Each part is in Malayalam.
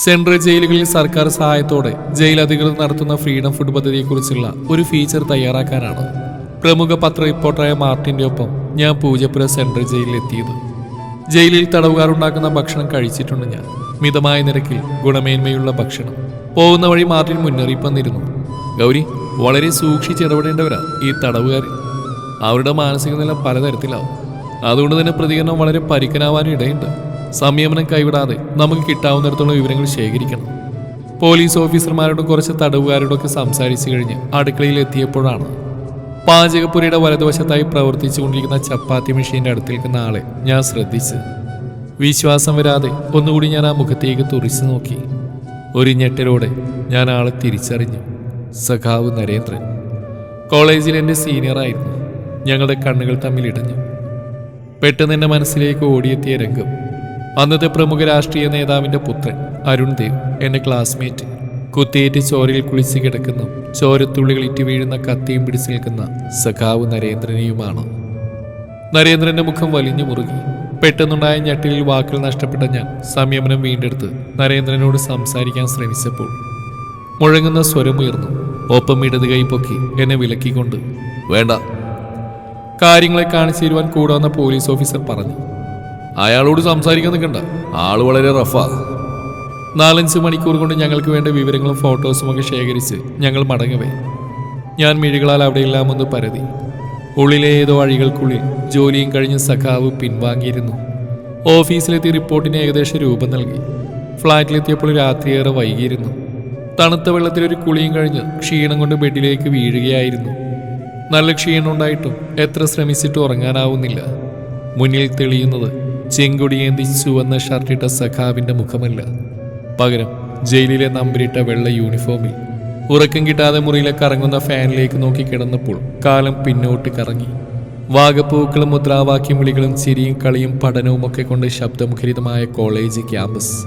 സെൻട്രൽ ജയിലുകളിൽ സർക്കാർ സഹായത്തോടെ ജയിൽ അധികൃതർ നടത്തുന്ന ഫ്രീഡം ഫുഡ് പദ്ധതിയെക്കുറിച്ചുള്ള ഒരു ഫീച്ചർ തയ്യാറാക്കാനാണ്. പ്രമുഖ പത്ര റിപ്പോർട്ടറായ മാർട്ടിന്റെ ഒപ്പം ഞാൻ പൂജപ്പുര സെൻട്രൽ ജയിലിൽ എത്തിയത്. ജയിലിൽ തടവുകാർ ഉണ്ടാക്കുന്ന ഭക്ഷണം കഴിച്ചിട്ടുണ്ട് ഞാൻ. മിതമായ നിരക്കിൽ ഗുണമേന്മയുള്ള ഭക്ഷണം. പോകുന്ന വഴി മാർട്ടിൻ മുന്നറിയിപ്പ് വന്നിരുന്നു ഗൗരി വളരെ സൂക്ഷിച്ച് ഇടപെടേണ്ടവരാ ഈ തടവുകാർ അവരുടെ മാനസിക നില പലതരത്തിലാവും. അതുകൊണ്ട് തന്നെ പ്രതികരണം വളരെ പരിക്കനാവാനും ഇടയുണ്ട്. സംയമനം കൈവിടാതെ നമുക്ക് കിട്ടാവുന്നിടത്തോളം വിവരങ്ങൾ ശേഖരിക്കണം. പോലീസ് ഓഫീസർമാരോടും കുറച്ച് തടവുകാരോടൊക്കെ സംസാരിച്ചു കഴിഞ്ഞ് അടുക്കളയിൽ എത്തിയപ്പോഴാണ് പാചകപ്പുരയുടെ വലതുവശത്തായി പ്രവർത്തിച്ചുകൊണ്ടിരിക്കുന്ന ചപ്പാത്തി മെഷീന്റെ അടുത്ത് നിൽക്കുന്ന ആളെ ഞാൻ ശ്രദ്ധിച്ചു. വിശ്വാസം വരാതെ ഒന്നുകൂടി ഞാൻ ആ മുഖത്തേക്ക് തുറിച്ചു നോക്കി. ഒരു ഞെട്ടലോടെ ഞാൻ ആളെ തിരിച്ചറിഞ്ഞു. സഖാവ് നരേന്ദ്രൻ. കോളേജിൽ എന്റെ സീനിയറായിരുന്നു ഞങ്ങളുടെ കണ്ണുകൾ തമ്മിൽ ഇടഞ്ഞു. പെട്ടെന്ന് എന്റെ മനസ്സിലേക്ക് ഓടിയെത്തിയ രംഗം അന്നത്തെ പ്രമുഖ രാഷ്ട്രീയ നേതാവിന്റെ പുത്രൻ അരുൺ ദേവ് എന്റെ ക്ലാസ്മേറ്റ് കുത്തിയേറ്റ് ചോരയിൽ കുളിച്ച് കിടക്കുന്നു ചോരത്തുള്ളികൾ ഇറ്റി വീഴുന്ന കത്തിയും പിടിച്ചു നിൽക്കുന്ന സഖാവ് നരേന്ദ്രനെയുമാണ്. നരേന്ദ്രന്റെ മുഖം വലിഞ്ഞു മുറുകി. പെട്ടെന്നുണ്ടായ ഞെട്ടിലിൽ വാക്കുകൾ നഷ്ടപ്പെട്ട ഞാൻ സംയമനം വീണ്ടെടുത്ത് നരേന്ദ്രനോട് സംസാരിക്കാൻ ശ്രമിച്ചപ്പോൾ മുഴങ്ങുന്ന സ്വരമുയർന്നു ഒപ്പം ഇടത് കൈ പൊക്കി എന്നെ വിലക്കിക്കൊണ്ട് വേണ്ട. കാര്യങ്ങളെ കാണിച്ചു തരുവാൻ കൂടാവുന്ന പോലീസ് ഓഫീസർ പറഞ്ഞു. അയാളോട് സംസാരിക്കാൻ നിൽക്കണ്ട. ആൾ വളരെ റഫാ നാലഞ്ച് മണിക്കൂർ കൊണ്ട് ഞങ്ങൾക്ക് വേണ്ട വിവരങ്ങളും ഫോട്ടോസും ഒക്കെ ശേഖരിച്ച് ഞങ്ങൾ മടങ്ങവേ. ഞാൻ മിഴികളാൽ അവിടെയെല്ലാം ഒന്ന് പരതി. ഉള്ളിലെ ഏതോ അഴികൾക്കുള്ളിൽ ജോലിയും കഴിഞ്ഞ് സഖാവ് പിൻവാങ്ങിയിരുന്നു. ഓഫീസിലെത്തി റിപ്പോർട്ടിന് ഏകദേശം രൂപം നൽകി. ഫ്ലാറ്റിലെത്തിയപ്പോൾ രാത്രിയേറെ വൈകിയിരുന്നു. തണുത്ത വെള്ളത്തിലൊരു കുളിയും കഴിഞ്ഞ് ക്ഷീണം കൊണ്ട് ബെഡിലേക്ക് വീഴുകയായിരുന്നു. നല്ല ക്ഷീണമുണ്ടായിട്ടും എത്ര ശ്രമിച്ചിട്ടും ഉറങ്ങാനാവുന്നില്ല. മുന്നിൽ തെളിയുന്നത് ചെങ്കൊടിയേന്തി ചുവന്ന ഷർട്ടിട്ട സഖാവിന്റെ മുഖമല്ല. പകരം ജയിലിലെ നമ്പരിട്ട വെള്ള യൂണിഫോമിൽ ഉറക്കം കിട്ടാതെ മുറിയിലെ കറങ്ങുന്ന ഫാനിലേക്ക് നോക്കി കിടന്നപ്പോൾ കാലം പിന്നോട്ട് കറങ്ങി. വാഗപ്പൂക്കളും മുദ്രാവാക്യം വിളികളും ചിരിയും കളിയും പഠനവും ഒക്കെ കൊണ്ട് ശബ്ദമുഖരിതമായ കോളേജ് ക്യാമ്പസ്.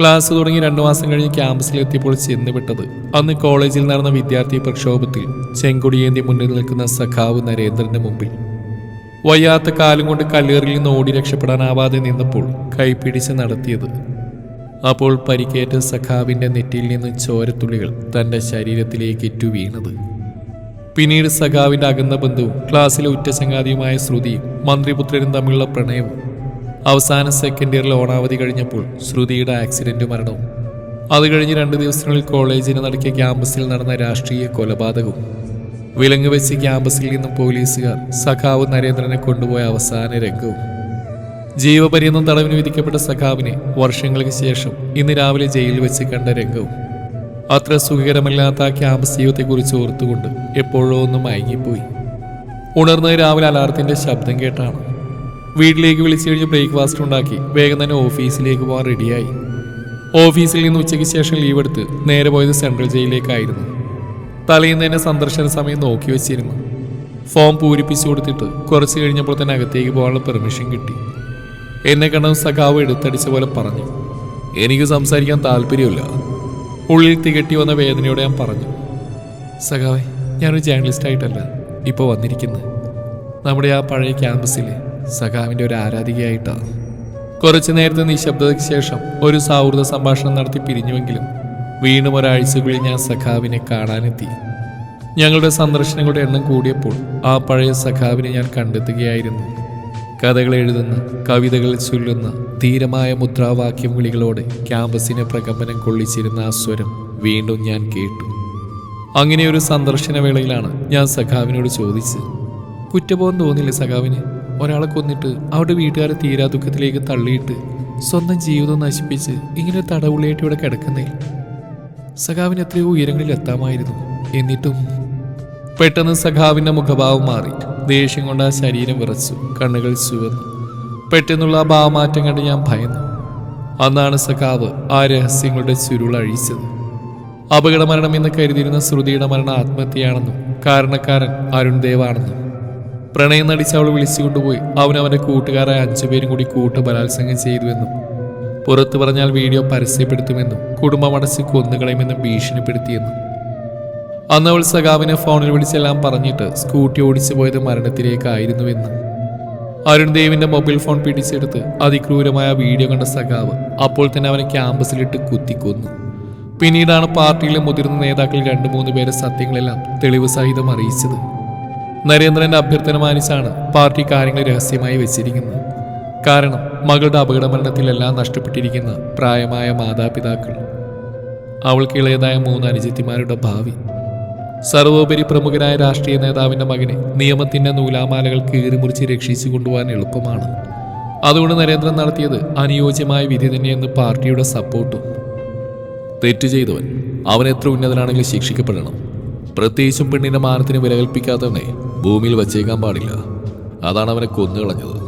ക്ലാസ് തുടങ്ങി രണ്ടു മാസം കഴിഞ്ഞ് ക്യാമ്പസിലെത്തിയപ്പോൾ ചെന്നുവിട്ടത് അന്ന് കോളേജിൽ നടന്ന വിദ്യാർത്ഥി പ്രക്ഷോഭത്തിൽ ചെങ്കുടിയേന്തി മുന്നിൽ നിൽക്കുന്ന സഖാവ് നരേന്ദ്രന്റെ മുമ്പിൽ. വയ്യാത്ത കാലം കൊണ്ട് കല്ലേറിൽ നിന്ന് ഓടി രക്ഷപ്പെടാനാവാതെ നിന്നപ്പോൾ കൈപിടിച്ച് നടത്തിയത്. അപ്പോൾ പരിക്കേറ്റ സഖാവിന്റെ നെറ്റിയിൽ നിന്ന് ചോരത്തുള്ളികൾ തന്റെ ശരീരത്തിലേക്ക് ഇറ്റു വീണത്. പിന്നീട് സഖാവിന്റെ അകന്ന ബന്ധുവും ക്ലാസ്സിലെ ഉറ്റ ചങ്ങാതിയുമായ ശ്രുതിയും മന്ത്രിപുത്രനും തമ്മിലുള്ള പ്രണയവും അവസാന സെക്കൻഡ് ഇയറിൽ ഓണാവധി കഴിഞ്ഞപ്പോൾ ശ്രുതിയുടെ ആക്സിഡന്റ് മരണവും. അത് കഴിഞ്ഞ് രണ്ട് ദിവസങ്ങളിൽ കോളേജിന് നടക്കിയ ക്യാമ്പസിൽ നടന്ന രാഷ്ട്രീയ കൊലപാതകവും വിലങ്ങ് വെച്ച് ക്യാമ്പസിൽ നിന്നും പോലീസുകാർ സഖാവ് നരേന്ദ്രനെ കൊണ്ടുപോയ അവസാന രംഗവും. ജീവപര്യന്തം തടവിന് വിധിക്കപ്പെട്ട സഖാവിനെ വർഷങ്ങൾക്ക് ശേഷം ഇന്ന് രാവിലെ ജയിലിൽ വെച്ച് കണ്ട രംഗവും. അത്ര സുഖകരമല്ലാത്ത ആ ക്യാമ്പസ് ജീവിതത്തെക്കുറിച്ച് ഓർത്തുകൊണ്ട് എപ്പോഴോ ഒന്ന് മയങ്ങിപ്പോയി. ഉണർന്ന് രാവിലെ അലാറത്തിന്റെ ശബ്ദം കേട്ടാണ്. വീട്ടിലേക്ക് വിളിച്ചു കഴിഞ്ഞ് ബ്രേക്ക്ഫാസ്റ്റ് ഉണ്ടാക്കി വേഗം തന്നെ ഓഫീസിലേക്ക് പോകാൻ റെഡിയായി. ഓഫീസിൽ നിന്ന് ഉച്ചയ്ക്ക് ശേഷം ലീവ് എടുത്ത് നേരെ പോയത് സെൻട്രൽ ജയിലിലേക്കായിരുന്നു. തലേന്ന് തന്നെ സന്ദർശന സമയം നോക്കി വെച്ചിരുന്നു. ഫോം പൂരിപ്പിച്ചു കൊടുത്തിട്ട് കുറച്ച് കഴിഞ്ഞപ്പോൾ തന്നെ അകത്തേക്ക് പോകാനുള്ള പെർമിഷൻ കിട്ടി. എന്നെ കണ്ടത് സഖാവ് എടുത്തടിച്ച പോലെ പറഞ്ഞു. എനിക്ക് സംസാരിക്കാൻ താല്പര്യമില്ല. ഉള്ളിൽ തികട്ടി വന്ന വേദനയോടെ ഞാൻ പറഞ്ഞു. സഖാവെ ഞാനൊരു ജേർണലിസ്റ്റ് ആയിട്ടല്ല ഇപ്പോൾ വന്നിരിക്കുന്നത് നമ്മുടെ ആ പഴയ ക്യാമ്പസിൽ സഖാവിന്റെ ഒരു ആരാധികയായിട്ടാണ്. കുറച്ചു നേരത്തെ നിശബ്ദതയ്ക്ക് ശേഷം ഒരു സൗഹൃദ സംഭാഷണം നടത്തി പിരിഞ്ഞുവെങ്കിലും വീണ്ടും ഒരാഴ്ചക്കുള്ളിൽ ഞാൻ സഖാവിനെ കാണാനെത്തി. ഞങ്ങളുടെ സന്ദർശനങ്ങളുടെ എണ്ണം കൂടിയപ്പോൾ ആ പഴയ സഖാവിനെ ഞാൻ കണ്ടെത്തുകയായിരുന്നു. കഥകൾ എഴുതുന്ന കവിതകൾ ചൊല്ലുന്ന ധീരമായ മുദ്രാവാക്യം വിളികളോടെ ക്യാമ്പസിനെ പ്രകമ്പനം കൊള്ളിച്ചിരുന്ന ആ സ്വരം വീണ്ടും ഞാൻ കേട്ടു. അങ്ങനെ ഒരു സന്ദർശന വേളയിലാണ് ഞാൻ സഖാവിനോട് ചോദിച്ചത്. കുറ്റബോധം തോന്നില്ല സഖാവിന്? ഒരാളെ കൊന്നിട്ട് അവരുടെ വീട്ടുകാരെ തീരാ ദുഃഖത്തിലേക്ക് തള്ളിയിട്ട് സ്വന്തം ജീവിതം നശിപ്പിച്ച് ഇങ്ങനെ തടവുള്ളിയായിട്ട് ഇവിടെ കിടക്കുന്നേ. സഖാവിന് എത്രയോ ഉയരങ്ങളിൽ എത്താമായിരുന്നു. എന്നിട്ടും പെട്ടെന്ന് സഖാവിന്റെ മുഖഭാവം മാറി. ദേഷ്യം കൊണ്ട് ആ ശരീരം വിറച്ചു. കണ്ണുകൾ ചുവന്നു. പെട്ടെന്നുള്ള ആ ഭാവമാറ്റം കണ്ട് ഞാൻ ഭയന്നു. അന്നാണ് സഖാവ് ആ രഹസ്യങ്ങളുടെ ചുരുൾ അഴിച്ചത്. അപകടമരണം എന്ന് കരുതിയിരുന്ന ശ്രുതിയുടെ മരണം ആത്മഹത്യയാണെന്നും കാരണക്കാരൻ അരുൺ ദേവാണെന്നും. പ്രണയം നടിച്ച് അവൾ വിളിച്ചുകൊണ്ടുപോയി. അവൻ അവന്റെ കൂട്ടുകാരായ അഞ്ചുപേരും കൂടി കൂട്ട് ബലാത്സംഗം ചെയ്തുവെന്നും പുറത്തു പറഞ്ഞാൽ വീഡിയോ പരസ്യപ്പെടുത്തുമെന്നും കുടുംബമടച്ച് കൊന്നുകളയുമെന്നും ഭീഷണിപ്പെടുത്തിയെന്നും. അന്ന് അവൾ സഖാവിനെ ഫോണിൽ വിളിച്ചെല്ലാം പറഞ്ഞിട്ട് സ്കൂട്ടി ഓടിച്ചു പോയത് മരണത്തിലേക്കായിരുന്നുവെന്നും. അരുൺ ദേവിന്റെ മൊബൈൽ ഫോൺ പിടിച്ചെടുത്ത് അതിക്രൂരമായ വീഡിയോ കണ്ട സഖാവ് അപ്പോൾ തന്നെ അവനെ ക്യാമ്പസിലിട്ട് കുത്തിക്കൊന്നു. പിന്നീടാണ് പാർട്ടിയിലെ മുതിർന്ന നേതാക്കൾ രണ്ടു മൂന്ന് പേരെ സത്യങ്ങളെല്ലാം തെളിവ് സഹിതം അറിയിച്ചത്. നരേന്ദ്രന്റെ അഭ്യർത്ഥന മാനിച്ചാണ് പാർട്ടി കാര്യങ്ങൾ രഹസ്യമായി വെച്ചിരിക്കുന്നത്. കാരണം മകളുടെ അപകടമരണത്തിലെല്ലാം നഷ്ടപ്പെട്ടിരിക്കുന്ന പ്രായമായ മാതാപിതാക്കൾ. അവൾക്ക് ഇളയതായ മൂന്ന് അനുജത്തിമാരുടെ ഭാവി. സർവോപരി പ്രമുഖനായ രാഷ്ട്രീയ നേതാവിന്റെ മകനെ നിയമത്തിന്റെ നൂലാമാലകൾ കീറിമുറിച്ച് രക്ഷിച്ചു കൊണ്ടുപോകാൻ എളുപ്പമാണ്. അതുകൊണ്ട് നരേന്ദ്രൻ നടത്തിയത് അനുയോജ്യമായ വിധി തന്നെയെന്ന് പാർട്ടിയുടെ സപ്പോർട്ടും. തെറ്റ് ചെയ്തവൻ അവൻ എത്ര ഉന്നതനാണെങ്കിലും ശിക്ഷിക്കപ്പെടണം. പ്രത്യേകിച്ചും പെണ്ണിന്റെ മാനത്തിന് വില കൽപ്പിക്കാത്തവനെ ഭൂമിയിൽ വച്ചേക്കാൻ പാടില്ല. അതാണ് അവനെ കൊന്നുകളഞ്ഞത്.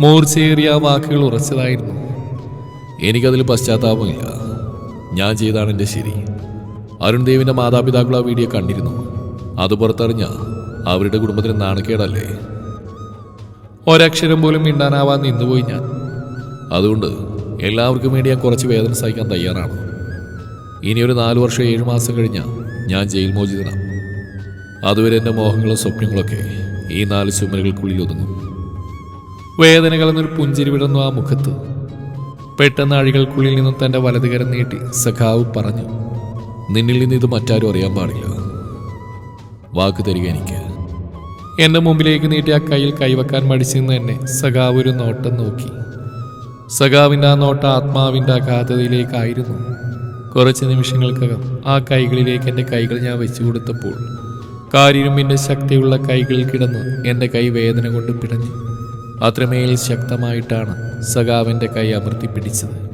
മൂർച്ചയേറിയ ആ വാക്കുകൾ ഉറച്ചതായിരുന്നു. എനിക്കതിൽ പശ്ചാത്താപമില്ല. ഞാൻ ചെയ്താണ് എന്റെ ശരി. അരുൺ ദേവിന്റെ മാതാപിതാക്കൾ ആ വീഡിയോ കണ്ടിരുന്നു. അത് പുറത്തറിഞ്ഞ അവരുടെ കുടുംബത്തിന് നാണക്കേടല്ലേ? ഒരക്ഷരം പോലും മിണ്ടാനാവാൻ നിന്നുപോയി ഞാൻ. അതുകൊണ്ട് എല്ലാവർക്കും വേണ്ടി ഞാൻ കുറച്ച് വേദന സഹിക്കാൻ തയ്യാറാണ്. ഇനി ഒരു നാല് വർഷം ഏഴ് മാസം കഴിഞ്ഞ ഞാൻ ജയിൽ മോചിതനാണ് അതുവരെ എന്റെ മോഹങ്ങളും സ്വപ്നങ്ങളൊക്കെ ഈ നാല് ചുമലുകൾക്കുള്ളിൽ ഒതുങ്ങും. വേദന കലർന്നൊരു പുഞ്ചിരി വിടുന്നു ആ മുഖത്ത്. പെട്ടെന്ന് അഴികൾക്കുള്ളിൽ നിന്നും തന്റെ വലതുകരം നീട്ടി സഖാവ് പറഞ്ഞു നിന്നിൽ നിന്ന് ഇത് മറ്റാരും അറിയാൻ പാടില്ല. വാക്ക് തരിക എനിക്ക്. എന്റെ മുമ്പിലേക്ക് നീട്ടി ആ കയ്യിൽ കൈവക്കാൻ മടിച്ചിരുന്ന എന്നെ സഖാവ് ഒരു നോട്ടം നോക്കി. സഖാവിന്റെ ആ നോട്ട ആത്മാവിന്റെ അഗാധതയിലേക്കായിരുന്നു കുറച്ച് നിമിഷങ്ങൾക്കകം ആ കൈകളിലേക്ക് എന്റെ കൈകൾ ഞാൻ വെച്ചു കൊടുത്തപ്പോൾ കാരിരുമ്പിന്റെ ശക്തിയുള്ള കൈകളിൽ കിടന്ന് എന്റെ കൈ വേദന കൊണ്ട് പിടഞ്ഞു. അത്രമേൽ ശക്തമായിട്ടാണ് സഖാവിന്റെ കൈ അമർത്തി പിടിച്ചത്.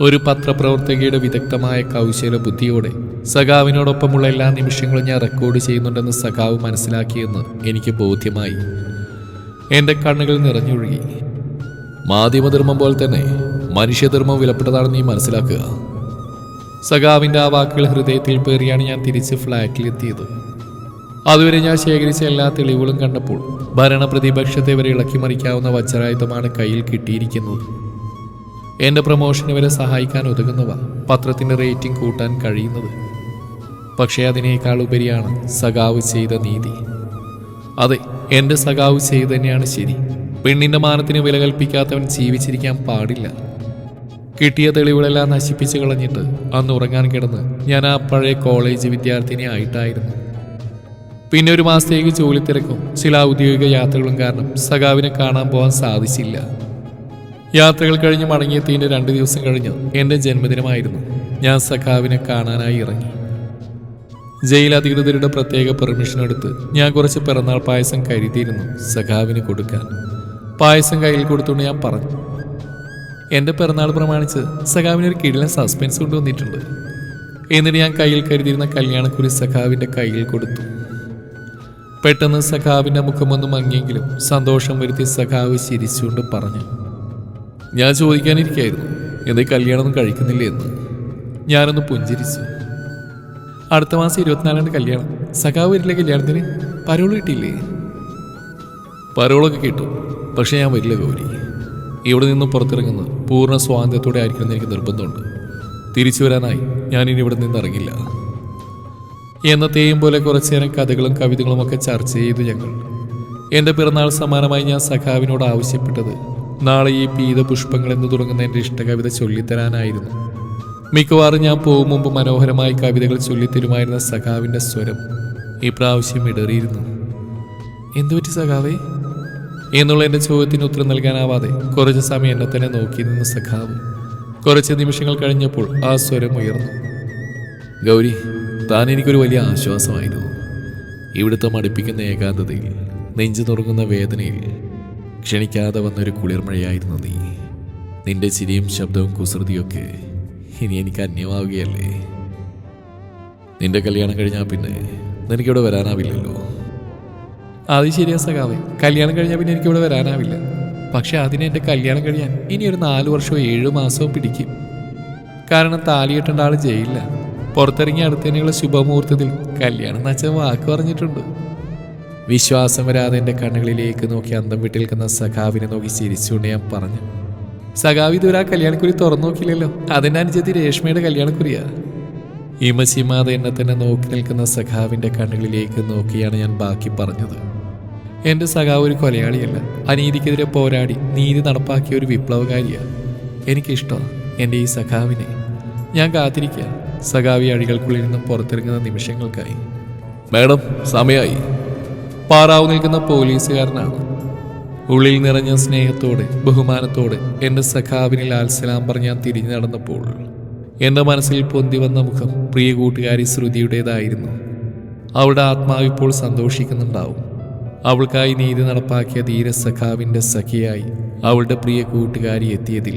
ഒരു പത്രപ്രവർത്തകയുടെ വിദഗ്ധമായ കൗശല ബുദ്ധിയോടെ സഖാവിനോടൊപ്പമുള്ള എല്ലാ നിമിഷങ്ങളും ഞാൻ റെക്കോർഡ് ചെയ്യുന്നുണ്ടെന്ന് സഖാവ് മനസ്സിലാക്കിയെന്ന് എനിക്ക് ബോധ്യമായി. എന്റെ കണ്ണുകൾ നിറഞ്ഞൊഴുകി. മാധ്യമധർമ്മം പോലെ തന്നെ മനുഷ്യധർമ്മം വിലപ്പെട്ടതാണെന്ന് നീ മനസ്സിലാക്കുക. സഖാവിന്റെ ആ വാക്കുകൾ ഹൃദയത്തിൽ പേറിയാണ് ഞാൻ തിരിച്ച് ഫ്ലാറ്റിലെത്തിയത്. അതുവരെ ഞാൻ ശേഖരിച്ച എല്ലാ തെളിവുകളും കണ്ടപ്പോൾ ഭരണപ്രതിപക്ഷത്തെ വരെ ഇളക്കി മറിക്കാവുന്ന വജ്രായുധമാണ് കയ്യിൽ കിട്ടിയിരിക്കുന്നത്. എന്റെ പ്രൊമോഷന് വരെ സഹായിക്കാൻ ഒതുങ്ങുന്നവ പത്രത്തിന്റെ റേറ്റിംഗ് കൂട്ടാൻ കഴിയുന്നത്. പക്ഷേ അതിനേക്കാൾ ഉപരിയാണ് സഖാവ് ചെയ്ത നീതി. അതെ എന്റെ സഖാവ് ചെയ്ത് തന്നെയാണ് ശരി. പെണ്ണിന്റെ മാനത്തിന് വില കൽപ്പിക്കാത്തവൻ ജീവിച്ചിരിക്കാൻ പാടില്ല. കിട്ടിയ തെളിവുകളെല്ലാം നശിപ്പിച്ചു കളഞ്ഞിട്ട് അന്ന് ഉറങ്ങാൻ കിടന്ന് ഞാൻ ആ പഴയ കോളേജ് വിദ്യാർത്ഥിനി ആയിട്ടായിരുന്നു പിന്നെ ഒരു മാസത്തേക്ക് ജോലി തിരക്കും. ചില ഔദ്യോഗിക യാത്രകളും കാരണം സഖാവിനെ കാണാൻ പോകാൻ സാധിച്ചില്ല. യാത്രകൾ കഴിഞ്ഞ് മടങ്ങിയെത്തിയതിന്റെ രണ്ട് ദിവസം കഴിഞ്ഞ് എന്റെ ജന്മദിനമായിരുന്നു. ഞാൻ സഖാവിനെ കാണാനായി ഇറങ്ങി. ജയിൽ അധികൃതരുടെ പ്രത്യേക പെർമിഷൻ എടുത്ത് ഞാൻ കുറച്ച് പിറന്നാൾ പായസം കരുതിയിരുന്നു സഖാവിന് കൊടുക്കാൻ. പായസം കയ്യിൽ കൊടുത്തുകൊണ്ട് ഞാൻ പറഞ്ഞു. എന്റെ പിറന്നാൾ പ്രമാണിച്ച് സഖാവിന് ഒരു കിടിലൻ സസ്പെൻസ് കൊണ്ടുവന്നിട്ടുണ്ട്. എന്നിട്ട് ഞാൻ കയ്യിൽ കരുതിയിരുന്ന കല്യാണക്കുറി സഖാവിന്റെ കയ്യിൽ കൊടുത്തു. പെട്ടെന്ന് സഖാവിന്റെ മുഖമൊന്നും മങ്ങിയെങ്കിലും സന്തോഷം വരുത്തി സഖാവ് ചിരിച്ചുകൊണ്ട് പറഞ്ഞു. ഞാൻ ചോദിക്കാനിരിക്കായിരുന്നു. എന്തേ കല്യാണം കഴിക്കുന്നില്ല എന്ന്. ഞാനൊന്ന് പുഞ്ചിരിച്ചു. അടുത്ത മാസം ഇരുപത്തിനാലാണ് കല്യാണം. സഖാവ് വരില്ലേ കല്യാണത്തിന്? പരോൾ കിട്ടിയില്ലേ? പരോളൊക്കെ കിട്ടും. പക്ഷെ ഞാൻ വരില്ല ഗൗരി. ഇവിടെ നിന്ന് പുറത്തിറങ്ങുന്നത് പൂർണ സ്വാതന്ത്ര്യത്തോടെ ആയിരിക്കുമെന്ന് എനിക്ക് നിർബന്ധമുണ്ട്. തിരിച്ചു വരാനായി ഞാൻ ഇനി ഇവിടെ നിന്ന് ഇറങ്ങില്ല. എന്നത്തെയും പോലെ കുറച്ചേരം കഥകളും കവിതകളും ഒക്കെ ചർച്ച ചെയ്തു ഞങ്ങൾ. എന്റെ പിറന്നാൾ സമാനമായി ഞാൻ സഖാവിനോട് ആവശ്യപ്പെട്ടത് നാളെ ഈ പീതപുഷ്പങ്ങൾ എന്ന് തുടങ്ങുന്ന എന്റെ ഇഷ്ടകവിത ചൊല്ലിത്തരാനായിരുന്നു. മിക്കവാറും ഞാൻ പോകും മുമ്പ് മനോഹരമായി കവിതകൾ ചൊല്ലിത്തരുമായിരുന്ന സഖാവിന്റെ സ്വരം ഈ പ്രാവശ്യം ഇടറിയിരുന്നു. എന്തുപറ്റി സഖാവേ? എന്നുള്ള എന്റെ ചോദ്യത്തിന് ഉത്തരം നൽകാനാവാതെ കുറച്ച് സമയം എന്നെ തന്നെ നോക്കി നിന്ന് സഖാവ് കുറച്ച് നിമിഷങ്ങൾ കഴിഞ്ഞപ്പോൾ ആ സ്വരം ഉയർന്നു. ഗൗരി താൻ എനിക്കൊരു വലിയ ആശ്വാസമായിരുന്നു ഇവിടുത്തെ മടുപ്പിക്കുന്ന ഏകാന്തതയിൽ നെഞ്ചു തുറങ്ങുന്ന വേദനയിൽ ക്ഷണിക്കാതെ വന്നൊരു കുളിർമഴയായിരുന്നു നീ. നിന്റെ ചിരിയും ശബ്ദവും കുസൃതിയൊക്കെ ഇനി എനിക്ക് അന്യമാവുകയല്ലേ? നിന്റെ കല്യാണം കഴിഞ്ഞാൽ പിന്നെ നിനക്കിവിടെ വരാനാവില്ലല്ലോ. അത് ശരിയാ സഖാവേ. കല്യാണം കഴിഞ്ഞാൽ പിന്നെ എനിക്കിവിടെ വരാനാവില്ല. പക്ഷെ അതിന് എന്റെ കല്യാണം കഴിയാൻ ഇനി ഒരു നാല് വർഷമോ ഏഴ് മാസവും പിടിക്കും. കാരണം താലിയിട്ടേണ്ട ആൾ ജയിലില്ല പുറത്തിറങ്ങി അടുത്തതിനുള്ള ശുഭമുഹൂർത്തത്തിൽ കല്യാണം നച്ച വാക്ക് പറഞ്ഞിട്ടുണ്ട്. വിശ്വാസം വരാതെ എന്റെ കണ്ണുകളിലേക്ക് നോക്കി അന്തം വിട്ട് നിൽക്കുന്ന സഖാവിനെ നോക്കി ചിരിച്ചുകൊണ്ട് ഞാൻ പറഞ്ഞു സഖാവ് ഇതുവരെ ആ കല്യാണക്കുറി തുറന്നു നോക്കില്ലല്ലോ അതെന്നെ അനുജത്തി രേഷ്മയുടെ കല്യാണക്കുറിയാ? ഇമശിമാതെ എന്നെ തന്നെ നോക്കി നിൽക്കുന്ന സഖാവിന്റെ കണ്ണുകളിലേക്ക് നോക്കിയാണ് ഞാൻ ബാക്കി പറഞ്ഞത്. എന്റെ സഖാവ് ഒരു കൊലയാളിയല്ല. അനീതിക്കെതിരെ പോരാടി നീതി നടപ്പാക്കിയ ഒരു വിപ്ലവകാരിയാണ് എനിക്കിഷ്ടമാണ് എന്റെ ഈ സഖാവിനെ. ഞാൻ കാത്തിരിക്കുക സഖാവി അഴികൾക്കുള്ളിൽ നിന്നും പുറത്തിറങ്ങുന്ന നിമിഷങ്ങൾക്കായി. മാഡം സമയായി. പാറാവ് നിൽക്കുന്ന പോലീസുകാരനാണ്. ഉള്ളിൽ നിറഞ്ഞ സ്നേഹത്തോടെ ബഹുമാനത്തോടെ എന്റെ സഖാവിനിൽ ആൽസലാം പറഞ്ഞ് തിരിഞ്ഞു നടന്നപ്പോൾ എന്റെ മനസ്സിൽ പൊന്തി വന്ന മുഖം പ്രിയ കൂട്ടുകാരി ശ്രുതിയുടേതായിരുന്നു. അവളുടെ ആത്മാവ് ഇപ്പോൾ സന്തോഷിക്കുന്നുണ്ടാവും. അവൾക്കായി നീതി നടപ്പാക്കിയ ധീര സഖാവിന്റെ സഖിയായി അവളുടെ പ്രിയ കൂട്ടുകാരി എത്തിയതിൽ